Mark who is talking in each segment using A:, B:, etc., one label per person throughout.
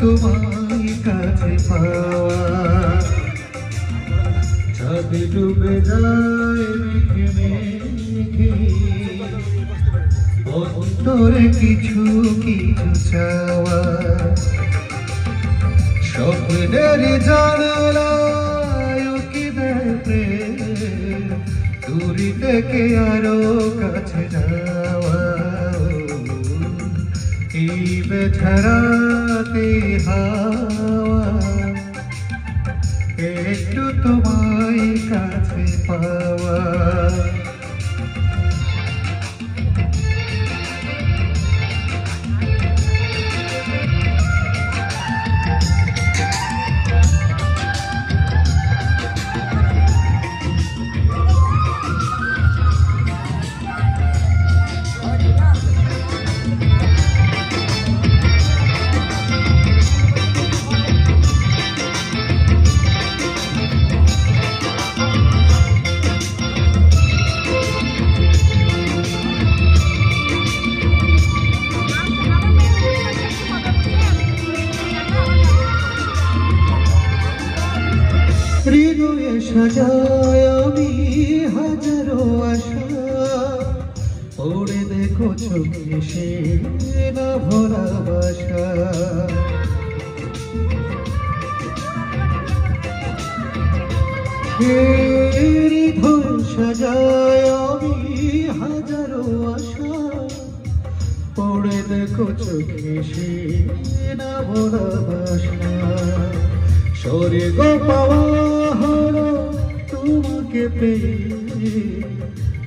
A: তোমায় কাছে পাওয়া। চাঁদ ডুবে যায় মেঘে কিছু কিছু চাওয়া। স্বপ্নের জানালায় কি প্রেম। দূরি থেকে আরও কাছে যাওয়া। এই বেছারাতে হাওয়া সাজায় হাজারো আশা। পড়ে দেখো চোখে সে না ভরা বাসা। হৃদয় সাজায় আমি হাজারো আশা। পড়ে দেখো চোখে সে না ভরা বাসা। স্বর্গ পাওয়া তোমাকে পেয়ে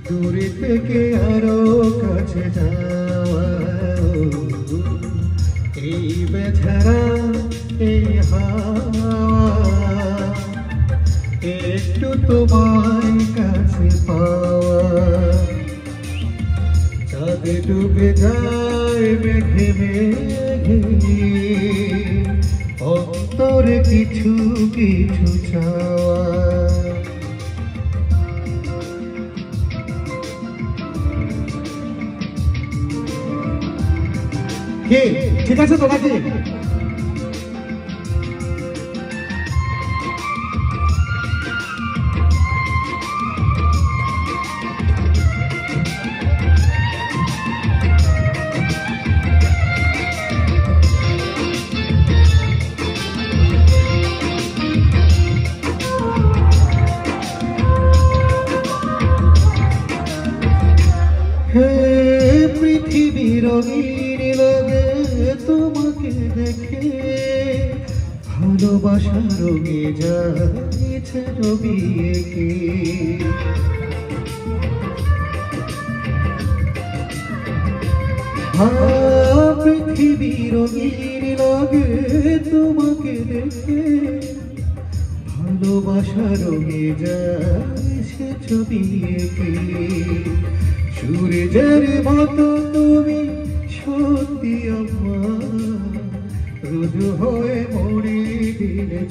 A: দূরে থেকে আরও কাছে এই বেছারা এই একটু তোমার কাছে পাওয়া। চাঁদ ডুবে যায় মেঘে মেঘে, অন্তরে কিছু কিছু চাওয়া।
B: কি ঠিক আছে তো নাকি
A: হে পৃথিবী রঙিন লাগে তোমাকে দেখে ভালোবাসা রঙে যাচ্ছে রবি একে। পৃথিবী রঙিন লাগে তোমাকে দেখে। ভালোবাসা রঙে যায় সে ছবি এঁকে। সূর্যের মতো রোজ হয়ে মরে দিলে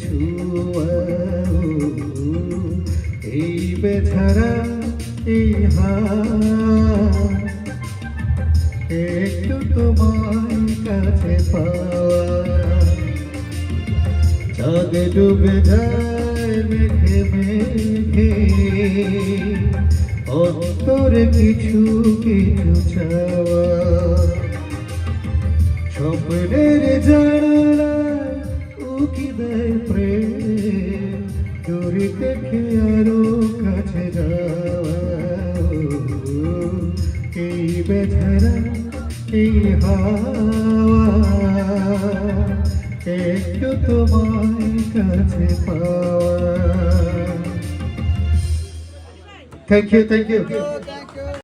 A: এই বেছারা এই একটু তোমার কাছে চাঁদ ডুবে যায় মেঘে মেঘে। অন্তরে কিছু কিছু চাওয়া। স্বপ্নের জানালা উকি দেয় প্রেম দূরে থেকে আরও কাছে যাওয়া এই বেছারা এই হাওয়া একটু তোমার কাছে পাওয়া। Thank you thank you